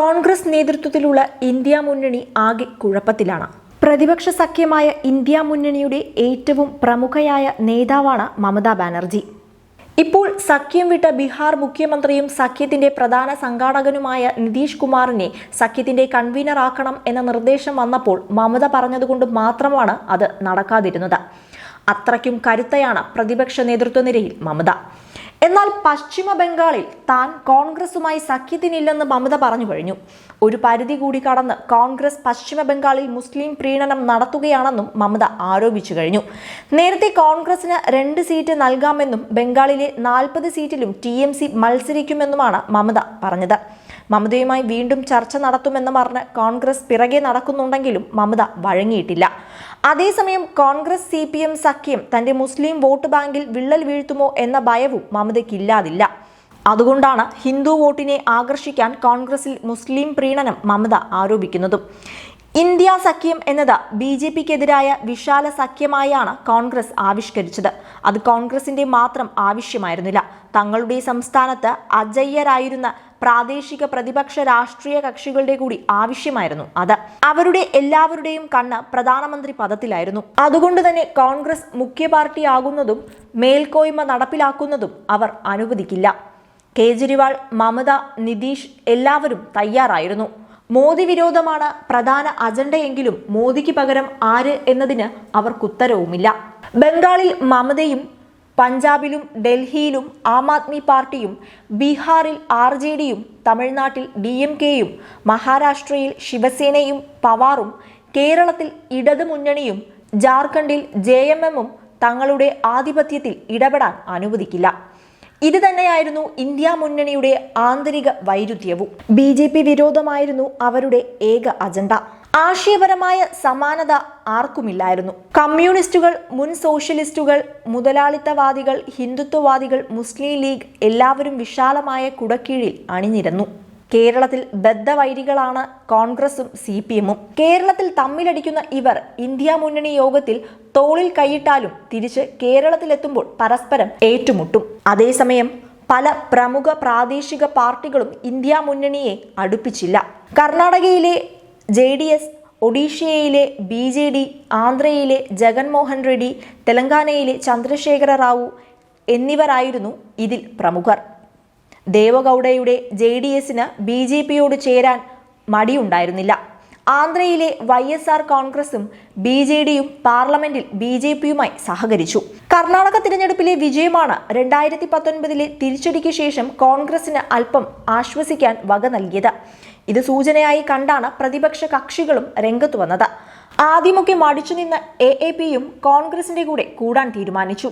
കോൺഗ്രസ് നേതൃത്വത്തിലുള്ള ഇന്ത്യ മുന്നണി ആകെ കുഴപ്പത്തിലാണ്. പ്രതിപക്ഷ സഖ്യമായ ഇന്ത്യ മുന്നണിയുടെ ഏറ്റവും പ്രമുഖയായ നേതാവാണ് മമതാ ബാനർജി. ഇപ്പോൾ സഖ്യം വിട്ട ബീഹാർ മുഖ്യമന്ത്രിയും സഖ്യത്തിന്റെ പ്രധാന സംഘാടകനുമായ നിതീഷ് കുമാറിനെ സഖ്യത്തിന്റെ കൺവീനറാക്കണം എന്ന നിർദ്ദേശം വന്നപ്പോൾ മമത പറഞ്ഞതുകൊണ്ട് മാത്രമാണ് അത് നടക്കാതിരുന്നത്. അത്രയ്ക്കും കരുത്തയാണ് പ്രതിപക്ഷ നേതൃത്വ നിരയിൽ മമത. എന്നാൽ പശ്ചിമ ബംഗാളിൽ താൻ കോൺഗ്രസുമായി സഖ്യത്തിനില്ലെന്ന് മമത പറഞ്ഞു കഴിഞ്ഞു. ഒരു പരിധി കൂടി കടന്ന് കോൺഗ്രസ് പശ്ചിമ ബംഗാളിൽ മുസ്ലിം പ്രീണനം നടത്തുകയാണെന്നും മമത ആരോപിച്ചു കഴിഞ്ഞു. നേരത്തെ കോൺഗ്രസിന് രണ്ട് സീറ്റ് നൽകാമെന്നും ബംഗാളിലെ നാൽപ്പത് സീറ്റിലും ടി മത്സരിക്കുമെന്നുമാണ് മമത പറഞ്ഞത്. മമതയുമായി വീണ്ടും ചർച്ച നടത്തുമെന്ന് പറഞ്ഞ് കോൺഗ്രസ് പിറകെ നടക്കുന്നുണ്ടെങ്കിലും മമത വഴങ്ങിയിട്ടില്ല. അതേസമയം കോൺഗ്രസ് സി പി എം സഖ്യം തന്റെ മുസ്ലിം വോട്ട് ബാങ്കിൽ വിള്ളൽ വീഴ്ത്തുമോ എന്ന ഭയവും മമതയ്ക്കില്ലാതില്ല. അതുകൊണ്ടാണ് ഹിന്ദു വോട്ടിനെ ആകർഷിക്കാൻ കോൺഗ്രസിൽ മുസ്ലിം പ്രീണനം മമത ആരോപിക്കുന്നതും. ഇന്ത്യ സഖ്യം എന്നത് ബി ജെ പിക്കെതിരായ വിശാല സഖ്യമായാണ് കോൺഗ്രസ് ആവിഷ്കരിച്ചത്. അത് കോൺഗ്രസിന്റെ മാത്രം ആവശ്യമായിരുന്നില്ല. തങ്ങളുടെ സംസ്ഥാനത്ത് അജയ്യരായിരുന്ന പ്രാദേശിക പ്രതിപക്ഷ രാഷ്ട്രീയ കക്ഷികളുടെ കൂടി ആവശ്യമായിരുന്നു അത്. അവരുടെ എല്ലാവരുടെയും കണ്ണ് പ്രധാനമന്ത്രി പദത്തിലായിരുന്നു. അതുകൊണ്ട് തന്നെ കോൺഗ്രസ് മുഖ്യ പാർട്ടിയാകുന്നതും മേൽക്കോയ്മ നടപ്പിലാക്കുന്നതും അവർ അനുവദിക്കില്ല. കേജ്രിവാൾ മമത നിതീഷ് എല്ലാവരും തയ്യാറായിരുന്നു. മോദി വിരോധമാണ് പ്രധാന അജണ്ടയെങ്കിലും മോദിക്ക് പകരം ആര് എന്നതിന് അവർക്കുത്തരവുമില്ല ബംഗാളിൽ മമതയും പഞ്ചാബിലും ഡൽഹിയിലും ആം ആദ്മി പാർട്ടിയും ബീഹാറിൽ ആർ ജെ ഡിയും തമിഴ്നാട്ടിൽ ഡി എം കെയും മഹാരാഷ്ട്രയിൽ ശിവസേനയും പവാറും കേരളത്തിൽ ഇടതുമുന്നണിയും ജാർഖണ്ഡിൽ ജെ എം എമ്മും തങ്ങളുടെ ആധിപത്യത്തിൽ ഇടപെടാൻ അനുവദിക്കില്ല. ഇത് തന്നെയായിരുന്നു ഇന്ത്യ മുന്നണിയുടെ ആന്തരിക വൈരുദ്ധ്യവും. ബി ജെ പി വിരോധമായിരുന്നു അവരുടെ ഏക അജണ്ട. ആശയപരമായ സമാനത ആർക്കുമില്ലായിരുന്നു. കമ്മ്യൂണിസ്റ്റുകൾ മുൻ സോഷ്യലിസ്റ്റുകൾ മുതലാളിത്തവാദികൾ ഹിന്ദുത്വവാദികൾ മുസ്ലിം ലീഗ് എല്ലാവരും വിശാലമായ കുടക്കീഴിൽ അണിനിരന്നു. കേരളത്തിൽ ബദ്ധവൈരികളാണ് കോൺഗ്രസും സി പി എമ്മും. കേരളത്തിൽ തമ്മിലടിക്കുന്ന ഇവർ ഇന്ത്യ മുന്നണി യോഗത്തിൽ തോളിൽ കൈയിട്ടാലും തിരിച്ച് കേരളത്തിലെത്തുമ്പോൾ പരസ്പരം ഏറ്റുമുട്ടും. അതേസമയം പല പ്രമുഖ പ്രാദേശിക പാർട്ടികളും ഇന്ത്യ മുന്നണിയെ അടുപ്പിച്ചില്ല. കർണാടകയിലെ ജെ ഡി എസ് ഒഡീഷയിലെ ബി ജെ ഡി ആന്ധ്രയിലെ ജഗൻമോഹൻ റെഡ്ഡി തെലങ്കാനയിലെ ചന്ദ്രശേഖര റാവു എന്നിവരായിരുന്നു ഇതിൽ പ്രമുഖർ. ദേവഗൌഡയുടെ ജെ ഡി എസിന് ബി ജെ പിയോട് ചേരാൻ മടിയുണ്ടായിരുന്നില്ല. ആന്ധ്രയിലെ വൈ എസ് ആർ കോൺഗ്രസും ബി ജെ ഡിയും പാർലമെന്റിൽ ബി ജെ പിയുമായി സഹകരിച്ചു. കർണാടക തിരഞ്ഞെടുപ്പിലെ വിജയമാണ് രണ്ടായിരത്തി പത്തൊൻപതിലെ തിരിച്ചടിക്ക് ശേഷം കോൺഗ്രസിന് അല്പം ആശ്വസിക്കാൻ വക നൽകിയത്. ഇത് സൂചനയായി കണ്ടാണ് പ്രതിപക്ഷ കക്ഷികളും രംഗത്തു വന്നത്. ആദ്യമൊക്കെ മടിച്ചു നിന്ന എ എ പിയും കോൺഗ്രസിന്റെ കൂടെ കൂടാൻ തീരുമാനിച്ചു.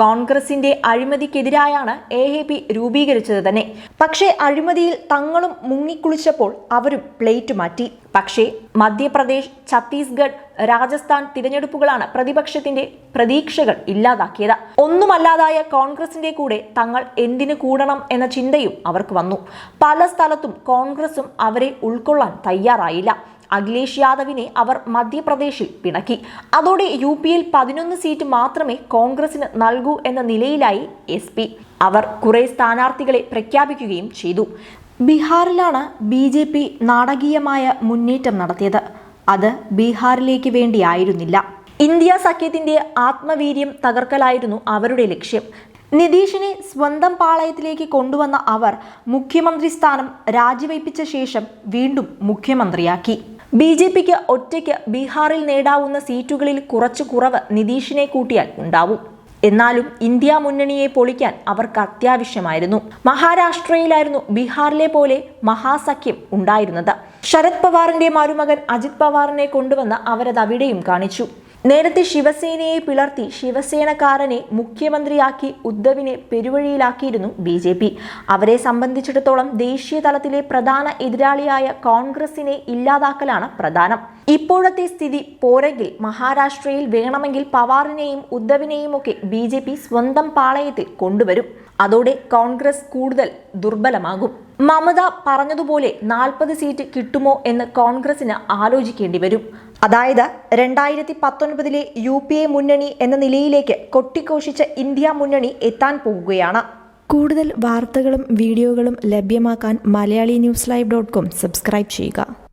കോൺഗ്രസിന്റെ അഴിമതിക്കെതിരായാണ് എ എ പി രൂപീകരിച്ചത് തന്നെ. പക്ഷേ അഴിമതിയിൽ തങ്ങളും മുങ്ങിക്കുളിച്ചപ്പോൾ അവരും പ്ലേറ്റ് മാറ്റി. പക്ഷേ മധ്യപ്രദേശ് ഛത്തീസ്ഗഡ് രാജസ്ഥാൻ തിരഞ്ഞെടുപ്പുകളാണ് പ്രതിപക്ഷത്തിന്റെ പ്രതീക്ഷകൾ ഇല്ലാതാക്കിയത്. ഒന്നുമല്ലാതായ കോൺഗ്രസിന്റെ കൂടെ തങ്ങൾ എന്തിനു കൂടണം എന്ന ചിന്തയും അവർക്ക് വന്നു. പല സ്ഥലത്തും കോൺഗ്രസും അവരെ ഉൾക്കൊള്ളാൻ തയ്യാറായില്ല. അഖിലേഷ് യാദവിനെ അവർ മധ്യപ്രദേശിൽ പിണക്കി. അതോടെ യു പിയിൽ പതിനൊന്ന് സീറ്റ് മാത്രമേ കോൺഗ്രസിന് നൽകൂ എന്ന നിലയിലായി എസ് അവർ കുറെ സ്ഥാനാർത്ഥികളെ പ്രഖ്യാപിക്കുകയും ചെയ്തു. ബീഹാറിലാണ് ബി ജെ പി നാടകീയമായ മുന്നേറ്റം നടത്തിയത്. അത് ബീഹാറിലേക്ക് വേണ്ടിയായിരുന്നില്ല. ഇന്ത്യ സഖ്യത്തിന്റെ ആത്മവീര്യം തകർക്കലായിരുന്നു അവരുടെ ലക്ഷ്യം. നിതീഷിനെ സ്വന്തം പാളയത്തിലേക്ക് കൊണ്ടുവന്ന അവർ മുഖ്യമന്ത്രി സ്ഥാനം രാജിവയ്പ്പിച്ച ശേഷം വീണ്ടും മുഖ്യമന്ത്രിയാക്കി. ബി ജെ പിക്ക് ഒറ്റയ്ക്ക് ബീഹാറിൽ നേടാവുന്ന സീറ്റുകളിൽ കുറച്ച് കുറവ് നിതീഷിനെ കൂട്ടിയാൽ ഉണ്ടാവും. എന്നാലും ഇന്ത്യ മുന്നണിയെ പൊളിക്കാൻ അവർക്ക് അത്യാവശ്യമായിരുന്നു. മഹാരാഷ്ട്രയിലായിരുന്നു ബീഹാറിലെ പോലെ മഹാസഖ്യം ഉണ്ടായിരുന്നത്. ശരത് പവാറിന്റെ മരുമകൻ അജിത് പവാറിനെ കൊണ്ടുവന്ന് അവരത് അവിടെയും കാണിച്ചു. നേരത്തെ ശിവസേനയെ പിളർത്തി ശിവസേനക്കാരനെ മുഖ്യമന്ത്രിയാക്കി ഉദ്ധവിനെ പെരുവഴിയിലാക്കിയിരുന്നു ബി ജെ പി. അവരെ സംബന്ധിച്ചിടത്തോളം ദേശീയ തലത്തിലെ പ്രധാന എതിരാളിയായ കോൺഗ്രസിനെ ഇല്ലാതാക്കലാണ് പ്രധാനം. ഇപ്പോഴത്തെ സ്ഥിതി പോരെങ്കിൽ മഹാരാഷ്ട്രയിൽ വേണമെങ്കിൽ പവാറിനെയും ഉദ്ധവിനെയും ഒക്കെ ബി സ്വന്തം പാളയത്തിൽ കൊണ്ടുവരും. അതോടെ കോൺഗ്രസ് കൂടുതൽ ദുർബലമാകും. മമത പറഞ്ഞതുപോലെ നാൽപ്പത് സീറ്റ് കിട്ടുമോ എന്ന് കോൺഗ്രസിന് ആലോചിക്കേണ്ടി വരും. അതായത് രണ്ടായിരത്തി പത്തൊൻപതിലെ യു പി എ മുന്നണി എന്ന നിലയിലേക്ക് കൊട്ടിഘോഷിച്ച ഇന്ത്യ മുന്നണി എത്താൻ പോകുകയാണ്. കൂടുതൽ വാർത്തകളും വീഡിയോകളും ലഭ്യമാക്കാൻ Malayali News Live dot com subscribe ചെയ്യുക.